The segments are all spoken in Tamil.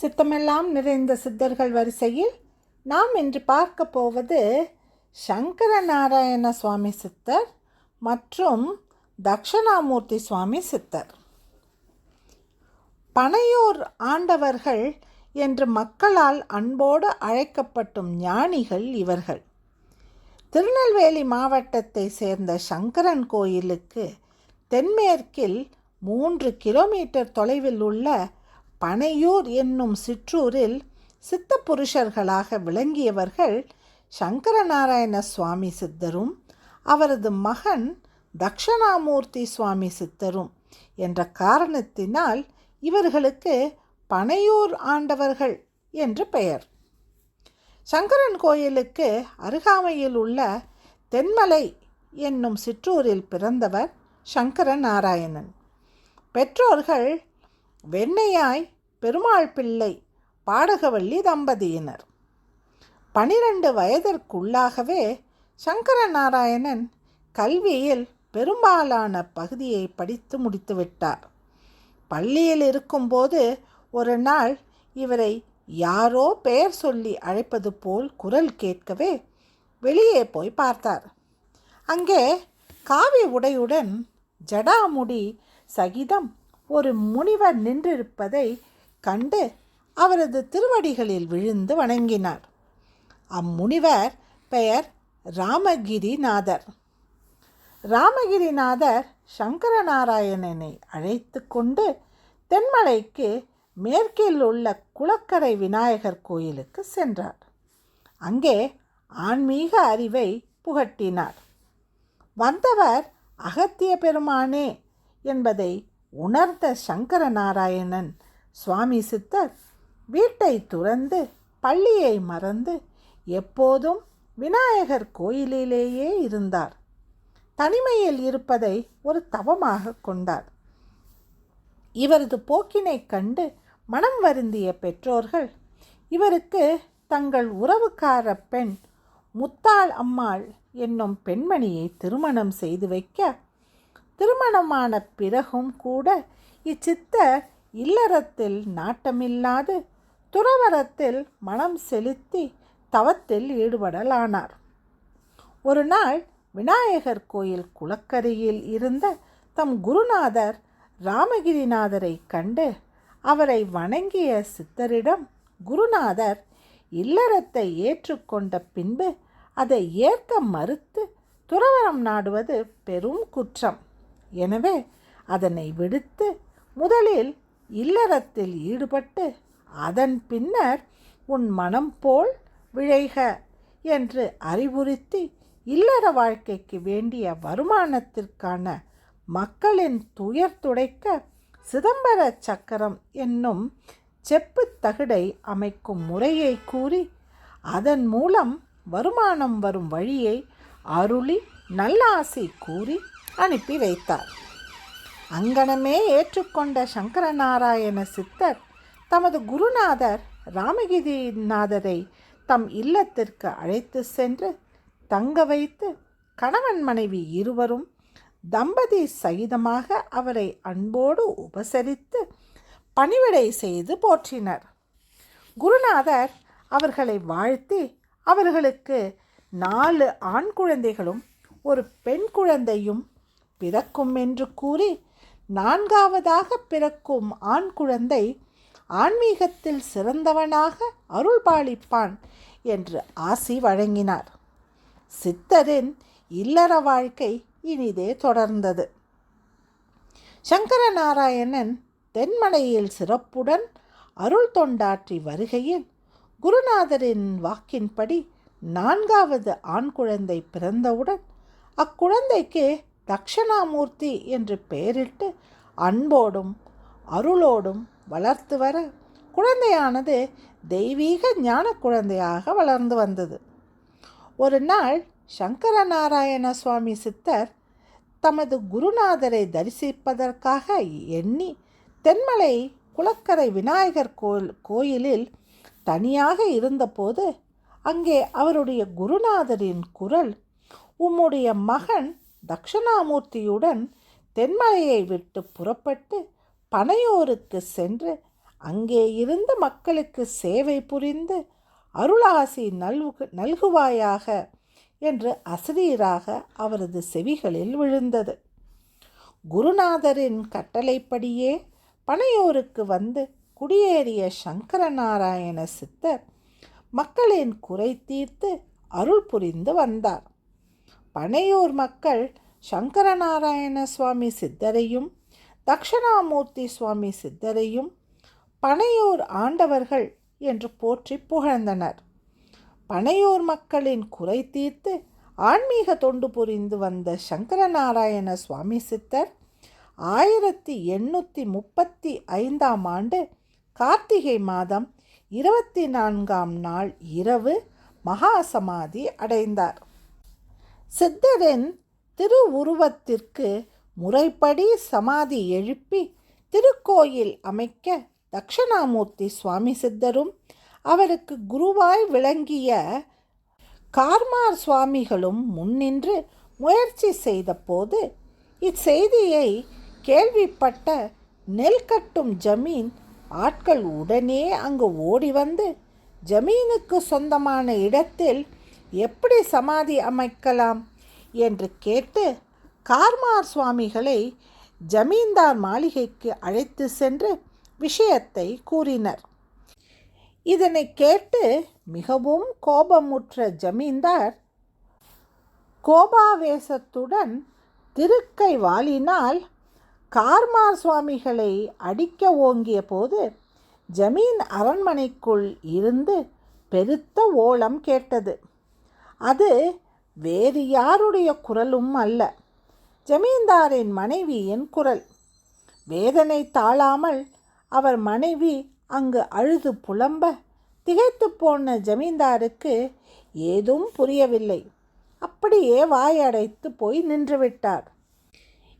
சித்தமெல்லாம் நிறைந்த சித்தர்கள் வரிசையில் நாம் இன்று பார்க்க போவது சங்கர நாராயண சுவாமி சித்தர் மற்றும் தக்ஷணாமூர்த்தி சுவாமி சித்தர். பனையூர் ஆண்டவர்கள் என்று மக்களால் அன்போடு அழைக்கப்பட்டும் ஞானிகள் இவர்கள். திருநெல்வேலி மாவட்டத்தை சேர்ந்த சங்கரன் கோயிலுக்கு தென்மேற்கில் மூன்று கிலோமீட்டர் தொலைவில் உள்ள பனையூர் என்னும் சிற்றூரில் சித்த புருஷர்களாக விளங்கியவர்கள் சங்கரநாராயண சுவாமி சித்தரும் அவரது மகன் தக்ஷணாமூர்த்தி சுவாமி சித்தரும் என்ற காரணத்தினால் இவர்களுக்கு பனையூர் ஆண்டவர்கள் என்று பெயர். சங்கரன் கோயிலுக்கு அருகாமையில் உள்ள தென்மலை என்னும் சிற்றூரில் பிறந்தவர் சங்கர நாராயணன் பெற்றோர்கள் வெண்ணையாய் பெருமாள் பிள்ளை பாடகவள்ளி தம்பதியினர். பனிரெண்டு வயதிற்குள்ளாகவே சங்கர நாராயணன் கல்வியில் பெரும்பாலான பகுதியை படித்து முடித்துவிட்டார் பள்ளியில் இருக்கும்போது ஒரு நாள் இவரை யாரோ பெயர் சொல்லி அழைப்பது போல் குரல் கேட்கவே வெளியே போய் பார்த்தார். அங்கே காவி உடையுடன் ஜடாமுடி சகிதம் ஒரு முனிவர் நின்றிருப்பதை கண்டு அவரது திருவடிகளில் விழுந்து வணங்கினார். அம்முனிவர் பெயர் ராமகிரிநாதர். ராமகிரிநாதர் சங்கரநாராயணனை அழைத்து கொண்டு தென்மலைக்கு மேற்கில் உள்ள குளக்கரை விநாயகர் கோயிலுக்கு சென்றார். அங்கே ஆன்மீக அறிவை புகட்டினார். வந்தவர் அகத்திய பெருமானே என்பதை உணர்ந்த சங்கர நாராயணன் சுவாமி சித்தர் வீட்டை துறந்து பள்ளியை மறந்து எப்போதும் விநாயகர் கோயிலிலேயே இருந்தார். தனிமையில் இருப்பதை ஒரு தவமாக கொண்டார். இவரது போக்கினை கண்டு மனம் வருந்திய பெற்றோர்கள் இவருக்கு தங்கள் உறவுக்கார பெண் முத்தாள் அம்மாள் என்னும் பெண்மணியை திருமணம் செய்து வைக்க திருமணமான பிறகும் கூட இச்சித்தர் இல்லறத்தில் நாட்டமில்லாது துறவரத்தில் மனம் செலுத்தி தவத்தில் ஈடுபடலானார். ஒரு நாள் விநாயகர் கோயில் குளக்கரையில் இருந்த தம் குருநாதர் ராமகிரிநாதரை கண்டு அவரை வணங்கிய சித்தரிடம் குருநாதர் இல்லறத்தை ஏற்றுக்கொண்ட பின்பு அதை ஏற்க மறுத்து துறவரம் நாடுவது பெரும் குற்றம். எனவே அதனை விடுத்து முதலில் இல்லறத்தில் ஈடுபட்டு அதன் பின்னர் உன் மனம் போல் விழைக என்று அறிவுறுத்தி இல்லற வாழ்க்கைக்கு வேண்டிய வருமானத்திற்கான மக்களின் துயர் துடைக்க சிதம்பர சக்கரம் என்னும் செப்பு தகடை அமைக்கும் முறையை கூறி அதன் மூலம் வருமானம் வரும் வழியை அருளி நல்லாசி கூறி அனுப்பி வைத்தார். அங்கனமே ஏற்றுக்கொண்ட சங்கரநாராயண சித்தர் தமது குருநாதர் ராமகிரிநாதரை தம் இல்லத்திற்கு அழைத்து சென்று தங்க வைத்து கணவன் மனைவி இருவரும் தம்பதி சகிதமாக அவரை அன்போடு உபசரித்து பணிவிடை செய்து போற்றினர். குருநாதர் அவர்களை வாழ்த்தி அவர்களுக்கு நாலு ஆண் குழந்தைகளும் ஒரு பெண் குழந்தையும் பிறக்கும் என்று கூறி நான்காவதாக பிறக்கும் ஆண் குழந்தை ஆன்மீகத்தில் சிறந்தவனாக அருள்பாலிப்பான் என்று ஆசி வழங்கினார். சித்தரின் இல்லற வாழ்க்கை இனிதே தொடர்ந்தது. சங்கரநாராயணன் தென்மலையில் சிறப்புடன் அருள் தொண்டாற்றி வருகையில் குருநாதரின் வாக்கின்படி நான்காவது ஆண் குழந்தை பிறந்தவுடன் அக்குழந்தைக்கு தக்ஷணாமூர்த்தி என்று பெயரிட்டு அன்போடும் அருளோடும் வளர்த்து வர குழந்தையானது தெய்வீக ஞான குழந்தையாக வளர்ந்து வந்தது. ஒரு நாள் சங்கரநாராயண சுவாமி சித்தர் தமது குருநாதரை தரிசிப்பதற்காக எண்ணி தென்மலை குளக்கரை விநாயகர் கோயில் கோயிலில் தனியாக இருந்தபோது அங்கே அவருடைய குருநாதரின் குரல் உம்முடைய மகன் தக்ஷணாமூர்த்தியுடன் தென்மலையை விட்டு புறப்பட்டு பனையோருக்கு சென்று அங்கே இருந்த மக்களுக்கு சேவை புரிந்து அருளாசி நல்கு நல்குவாயாக என்று அசிரீராக அவரது செவிகளில் விழுந்தது. குருநாதரின் கட்டளைப்படியே பனையோருக்கு வந்து குடியேறிய சங்கரநாராயண சித்தர் மக்களின் குறை தீர்த்து அருள் புரிந்து வந்தார். பனையூர் மக்கள் சங்கரநாராயண சுவாமி சித்தரையும் தக்ஷணாமூர்த்தி சுவாமி சித்தரையும் பனையூர் ஆண்டவர்கள் என்று போற்றி புகழ்ந்தனர். பனையூர் மக்களின் குறை தீர்த்து ஆன்மீக தொண்டு புரிந்து வந்த சங்கரநாராயண சுவாமி சித்தர் ஆயிரத்தி எண்ணூற்றி முப்பத்தி ஐந்தாம் ஆண்டு கார்த்திகை மாதம் இருபத்தி நான்காம் நாள் இரவு மகா சமாதி அடைந்தார். சித்தரின் திருவுருவத்திற்கு முறைப்படி சமாதி எழுப்பி திருக்கோயில் அமைக்க தக்ஷணாமூர்த்தி சுவாமி சித்தரும் அவருக்கு குருவாய் விளங்கிய கார்மார் சுவாமிகளும் முன்னின்று முயற்சி செய்தபோது இச்செய்தியை கேள்விப்பட்ட நெல் கட்டும் ஜமீன் ஆட்கள் உடனே அங்கு ஓடி வந்து ஜமீனுக்கு சொந்தமான இடத்தில் எப்படி சமாதி அமைக்கலாம் என்று கேட்டு கார்மார் சுவாமிகளை ஜமீன்தார் மாளிகைக்கு அழைத்து சென்று விஷயத்தை கூறினர். இதனை கேட்டு மிகவும் கோபமுற்ற ஜமீன்தார் கோபாவேசத்துடன் திருக்கை வாளினால் கார்மார் சுவாமிகளை அடிக்க ஓங்கிய போது ஜமீன் அரண்மனைக்குள் இருந்து பெருத்த ஓலம் கேட்டது. அது வேறு யாருடைய குரலும் அல்ல. ஜமீன்தாரின் மனைவியின் குரல். வேதனை தாழாமல் அவர் மனைவி அங்கு அழுது புலம்ப திகைத்து போன ஜமீன்தாருக்கு ஏதும் புரியவில்லை. அப்படியே வாயடைத்து போய் நின்றுவிட்டார்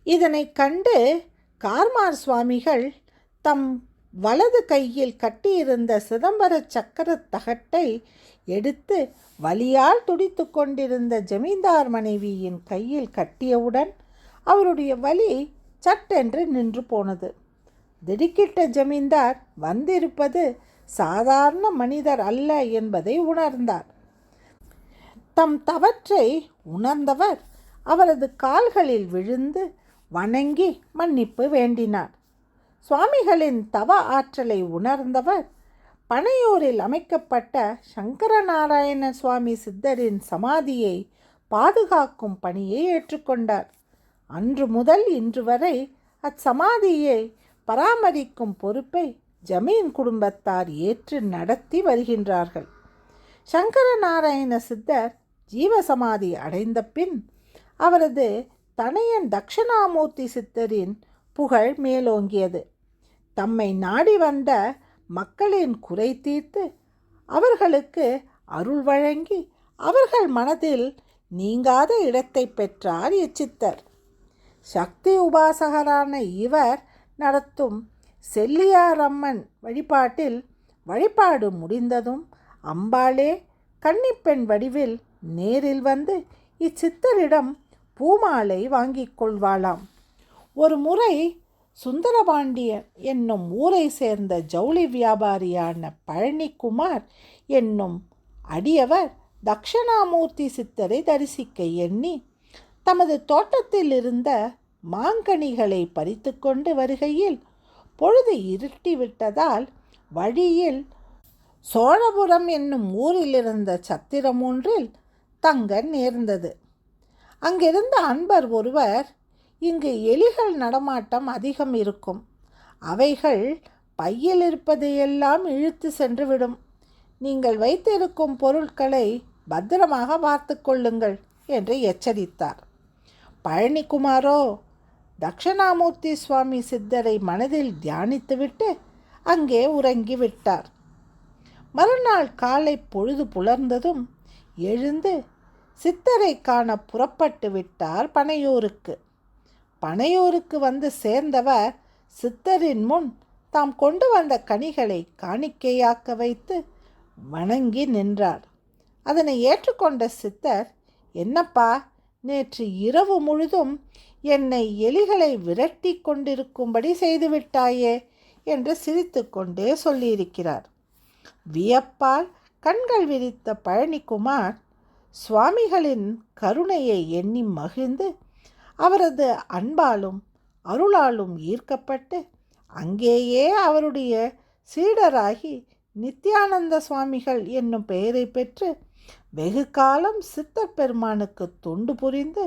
இதனை கண்டு கார்மார் சுவாமிகள் தம் வலது கையில் கட்டியிருந்த சிதம்பர சக்கர தகட்டை எடுத்து வலியால் துடித்து கொண்டிருந்த ஜமீன்தார் மனைவியின் கையில் கட்டியவுடன் அவருடைய வலி சட்டென்று நின்று போனது. திடுக்கிட்ட ஜமீன்தார் வந்திருப்பது சாதாரண மனிதர் அல்ல என்பதை உணர்ந்தார். தம் தவற்றை உணர்ந்தவர் அவரது கால்களில் விழுந்து வணங்கி மன்னிப்பு வேண்டினார். சுவாமிகளின் தவ ஆற்றலை உணர்ந்தவர் பனையூரில் அமைக்கப்பட்ட சங்கரநாராயண சுவாமி சித்தரின் சமாதியை பாதுகாக்கும் பணியை ஏற்றுக்கொண்டார். அன்று முதல் இன்று வரை அச்சமாதியை பராமரிக்கும் பொறுப்பை ஜமீன் குடும்பத்தார் ஏற்று நடத்தி வருகின்றார்கள். சங்கரநாராயண சித்தர் ஜீவசமாதி அடைந்த பின் அவரது தனையன் தக்ஷணாமூர்த்தி சித்தரின் புகழ் மேலோங்கியது. தம்மை நாடி வந்த மக்களின் குறை தீர்த்து அவர்களுக்கு அருள் வழங்கி அவர்கள் மனதில் நீங்காத இடத்தை பெற்றார் இச்சித்தர் சக்தி உபாசகரான இவர் நடத்தும் செல்லியாரம்மன் வழிபாட்டில் வழிபாடு முடிந்ததும் அம்பாளே கன்னிப்பெண் வடிவில் நேரில் வந்து இச்சித்தரிடம் பூமாலை வாங்கிக் கொள்வாளாம். ஒரு முறை சுந்தரபாண்டியன் என்னும் ஊரை சேர்ந்த ஜவுளி வியாபாரியான பழனிக்குமார் என்னும் அடியவர் தக்ஷணாமூர்த்தி சித்தரை தரிசிக்க எண்ணி தமது தோட்டத்தில் இருந்த மாங்கனிகளை பறித்து கொண்டு வருகையில் பொழுது இருட்டிவிட்டதால் வழியில் சோழபுரம் என்னும் ஊரில் இருந்த சத்திரம் ஒன்றில் தங்க நேர்ந்தது. அங்கிருந்த அன்பர் ஒருவர் இங்கு எலிகள் நடமாட்டம் அதிகம் இருக்கும். அவைகள் பையில் இருப்பதையெல்லாம் இழுத்து சென்றுவிடும். நீங்கள் வைத்திருக்கும் பொருட்களை பத்திரமாக பார்த்து கொள்ளுங்கள் என்று எச்சரித்தார். பழனிக்குமாரோ தக்ஷணாமூர்த்தி சுவாமி சித்தரை மனதில் தியானித்துவிட்டு அங்கே உறங்கி விட்டார் மறுநாள் காலை பொழுது புலர்ந்ததும் எழுந்து சித்தரை காண புறப்பட்டு விட்டார் பனையூருக்கு. பனையூருக்கு வந்து சேர்ந்தவர் சித்தரின் முன் தாம் கொண்டு வந்த கனிகளை காணிக்கையாக்க வைத்து வணங்கி நின்றார். அதனை ஏற்றுக்கொண்ட சித்தர் என்னப்பா நேற்று இரவு முழுதும் என்னை எலிகளை விரட்டி கொண்டிருக்கும்படி செய்துவிட்டாயே என்று சிரித்துக்கொண்டே சொல்லியிருக்கிறார். வியப்பால் கண்கள் விரித்த பழனிக்குமார் சுவாமிகளின் கருணையை எண்ணி மகிழ்ந்து அவரது அன்பாலும் அருளாலும் ஈர்க்கப்பட்டு அங்கேயே அவருடைய சீடராகி நித்யானந்த சுவாமிகள் என்னும் பெயரை பெற்று வெகு காலம் சித்தர் பெருமானுக்கு தொண்டு புரிந்து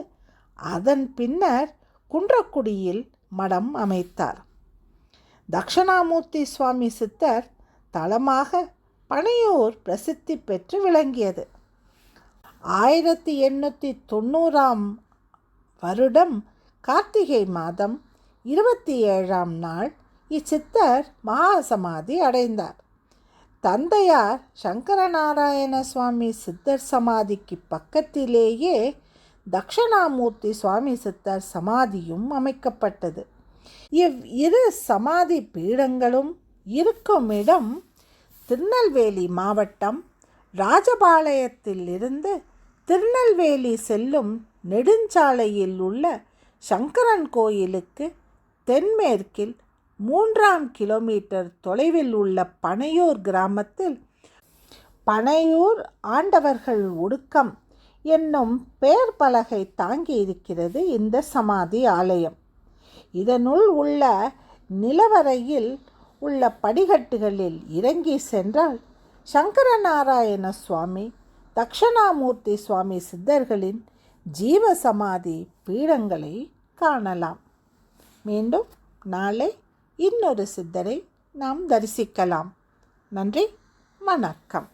அதன் பின்னர் குன்றக்குடியில் மடம் அமைத்தார். தக்ஷணாமூர்த்தி சுவாமி சித்தர் தளமாக பனையூர் பிரசித்தி பெற்று விளங்கியது. ஆயிரத்தி எண்ணூற்றி தொண்ணூறாம் வருடம் கார்த்திகை மாதம் இருபத்தி ஏழாம் நாள் இச்சித்தர் மகாசமாதி அடைந்தார். தந்தையார் சங்கரநாராயண சுவாமி சித்தர் சமாதிக்கு பக்கத்திலேயே தக்ஷணாமூர்த்தி சுவாமி சித்தர் சமாதியும் அமைக்கப்பட்டது. இவ் இரு சமாதி பீடங்களும் இருக்கும் இடம் திருநெல்வேலி மாவட்டம் ராஜபாளையத்திலிருந்து திருநெல்வேலி செல்லும் நெடுஞ்சாலையில் உள்ள சங்கரன் கோயிலுக்கு தென்மேற்கில் மூன்றாம் கிலோமீட்டர் தொலைவில் உள்ள பனையூர் கிராமத்தில் பனையூர் ஆண்டவர்கள் ஒடுக்கம் என்னும் பெயர் பலகை தாங்கி இருக்கிறது இந்த சமாதி ஆலயம். இதனுள் உள்ள நிலவரையில் உள்ள படிக்கட்டுகளில் இறங்கி சென்றால் சங்கரநாராயண சுவாமி தக்ஷணாமூர்த்தி சுவாமி சித்தர்களின் ஜீவ சமாதி பீடங்களை காணலாம். மீண்டும் நாளை இன்னொரு சித்தரை நாம் தரிசிக்கலாம். நன்றி வணக்கம்.